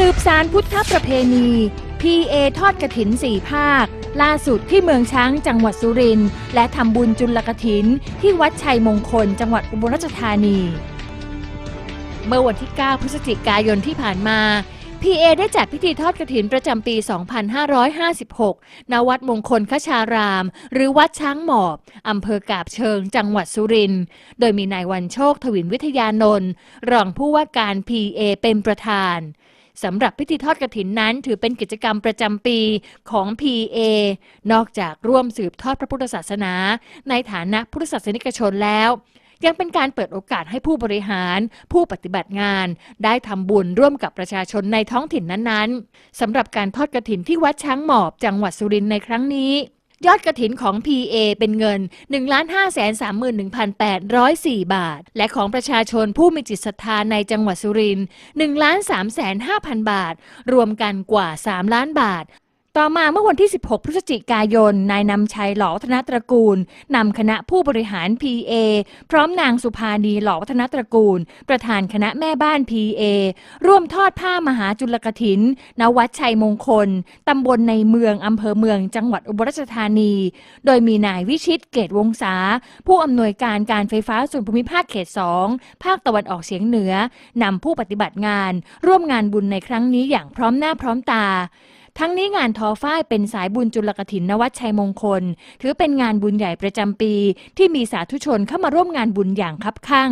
สืบสารพุทธประเพณี PA ทอดกระถินสี่ภาค ล่าสุดที่เมืองช้างจังหวัดสุรินทร์และทำบุญจุลกระถิน ที่วัดชัยมงคล จังหวัดอุบลราชธานี เมื่อวันที่ 9 พฤศจิกายนที่ผ่านมา PA ได้จัดพิธีทอดกระถินประจำปี 2556 ณ วัดมงคลคชาราม หรือวัดช้างหมอบ อำเภอกาบเชิง จังหวัดสุรินทร์ โดยมีนายวันโชคทวินวิทยานนท์ รองผู้ว่าการ PA เป็นประธาน สำหรับพิธีทอดกระถินนั้นถือเป็นกิจกรรมประจำปีของ PA นอกจากร่วมสืบทอดพระพุทธศาสนา ในฐานะพุทธศาสนิกชนแล้วยังเป็นการเปิดโอกาสให้ผู้บริหาร ผู้ปฏิบัติงาน ได้ทำบุญร่วมกับประชาชนในท้องถิ่นนั้นๆสำหรับการทอดกระถินที่วัดช้างหมอบจังหวัดสุรินทร์ในครั้งนี้ ยอดกระถินของ PA เป็นเงิน 1,531,804 บาท และของประชาชนผู้มีจิตศรัทธาในจังหวัดสุรินทร์1 3 5 0 0 0 บาท รวมกันกว่า 3 ล้านบาท ต่อมาเมื่อวันที่ 16 พฤศจิกายน นายนำชัยหล่อวัฒนตระกูล นำคณะผู้บริหาร PA พร้อมนางสุภานีหล่อวัฒนตระกูล ประธานคณะแม่บ้าน PA ร่วมทอดผ้ามหาจุลกถิน ณ วัดชัยมงคล ตำบลในเมืองอำเภอเมือง จังหวัดอุบลราชธานี โดยมีนายวิชิตเกตวงศาผู้อำนวยการการไฟฟ้าส่วนภูมิภาคเขต 2 ภาคตะวันออกเฉียงเหนือนำผู้ปฏิบัติงาน ร่วมงานบุญในครั้งนี้อย่างพร้อมหน้าพร้อมตา ทั้งนี้งานทอฝ้ายเป็นสายบุญจุลกถินนวัดชัยมงคล ถือเป็นงานบุญใหญ่ประจำปี ที่มีสาธุชนเข้ามาร่วมงานบุญอย่างคับคั่ง